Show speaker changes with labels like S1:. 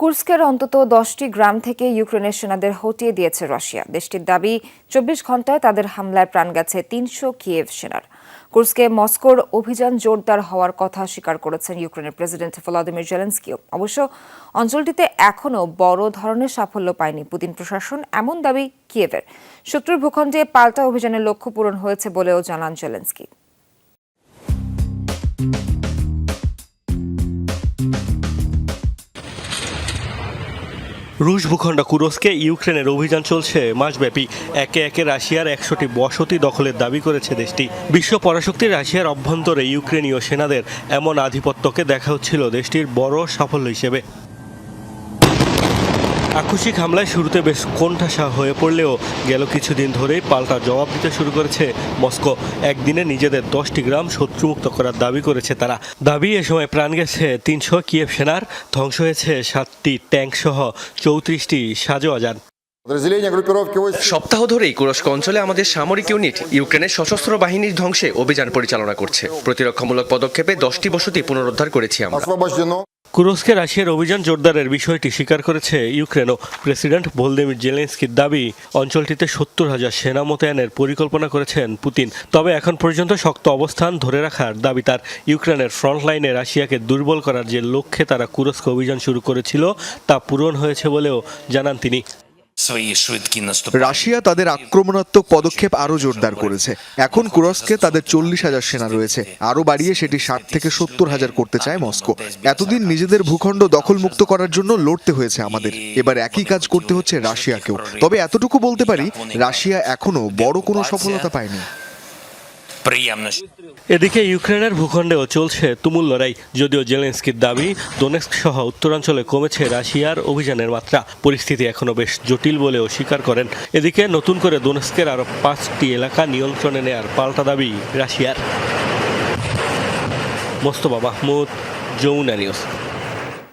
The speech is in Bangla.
S1: কুর্স্কের অন্তত দশটি গ্রাম থেকে ইউক্রেনের সেনাদের হটিয়ে দিয়েছে রাশিয়া। দেশটির দাবি, চব্বিশ ঘন্টায় তাদের হামলায় প্রাণ গেছে তিনশো কিয়েভ সেনার। কুর্স্কে মস্কোর অভিযান জোরদার হওয়ার কথা স্বীকার করেছেন ইউক্রেনের প্রেসিডেন্ট ভলাদিমির জেলেন্সকিও। অবশ্য অঞ্চলটিতে এখনও বড় ধরনের সাফল্য পায়নি পুতিন প্রশাসন, এমন দাবি কিয়েভের। শত্রুর ভূখণ্ডে পাল্টা অভিযানের লক্ষ্য পূরণ হয়েছে বলেও জানান জেলেন্সকি।
S2: রুশ ভূখণ্ড কুরস্কে ইউক্রেনের অভিযান চলছে মাসব্যাপী। একে একে রাশিয়ার একশোটি বসতি দখলের দাবি করেছে দেশটি। বিশ্ব পরাশক্তি রাশিয়ার অভ্যন্তরে ইউক্রেনীয় সেনাদের এমন আধিপত্যকে দেখা হচ্ছিল দেশটির বড় সাফল্য হিসেবে। আকস্মিক হামলায় শুরুতে বেশ কোণঠাসা হয়ে পড়লেও গেল কিছুদিন ধরেই পাল্টা জবাব দিতে শুরু করেছে মস্কো। একদিনে নিজেদের দশটি গ্রাম শত্রুমুক্ত করার দাবি করেছে তারা। দাবি এ সময় প্রাণ গেছে তিনশো কিয়েব সেনার ধ্বংস হয়েছে সাতটি ট্যাঙ্ক সহ চৌত্রিশটি
S3: সাজো আজান।
S4: সপ্তাহ ধরেই কুরস্ক অঞ্চলে আমাদের সামরিক ইউনিট ইউক্রেনের সশস্ত্র বাহিনীর ধ্বংসে অভিযান পরিচালনা করছে। প্রতিরক্ষামূলক পদক্ষেপে দশটি বসতি পুনরুদ্ধার করেছি আমরা।
S2: কুরস্কে রাশিয়ার অভিযান জোরদারের বিষয়টি স্বীকার করেছে ইউক্রেনও। প্রেসিডেন্ট ভোলদেমির জেলেন্সকির দাবি, অঞ্চলটিতে সত্তর হাজার সেনা মোতায়েনের পরিকল্পনা করেছেন পুতিন। তবে এখন পর্যন্ত শক্ত অবস্থান ধরে রাখার দাবি তার। ইউক্রেনের ফ্রন্টলাইনে রাশিয়াকে দুর্বল করার যে লক্ষ্যে তারা কুরস্ক অভিযান শুরু করেছিল, তা পূরণ হয়েছে বলেও জানান তিনি।
S5: রাশিয়া তাদের আক্রমণাত্মক পদক্ষেপ আরও জোরদার করেছে। এখন কুরস্কে তাদের চল্লিশ হাজার সেনা রয়েছে। আরও বাড়িয়ে সেটি ষাট থেকে সত্তর হাজার করতে চায় মস্কো। এতদিন নিজেদের ভূখণ্ড দখলমুক্ত করার জন্য লড়তে হয়েছে আমাদের। এবার একই কাজ করতে হচ্ছে রাশিয়াকেও। তবে এতটুকু বলতে পারি, রাশিয়া এখনও বড় কোনো সফলতা পায়নি।
S6: приємно, що
S2: এদিকে ইউক্রেনের ভূখণ্ডেও চলছে তুমুল লড়াই যদিও জেলেন্সকির দাবি দোনেস্ক সহ উত্তরাঞ্চলে কমেছে রাশিয়ার অভিযানের মাত্রা পরিস্থিতি এখনও বেশ জটিল বলেও স্বীকার করেন এদিকে নতুন করে দোনেস্কের আরও পাঁচটি এলাকা নিয়ন্ত্রণে নেয়ার পাল্টা দাবি রাশিয়ার মোস্তফা মাহমুদ যমুনা নিউজ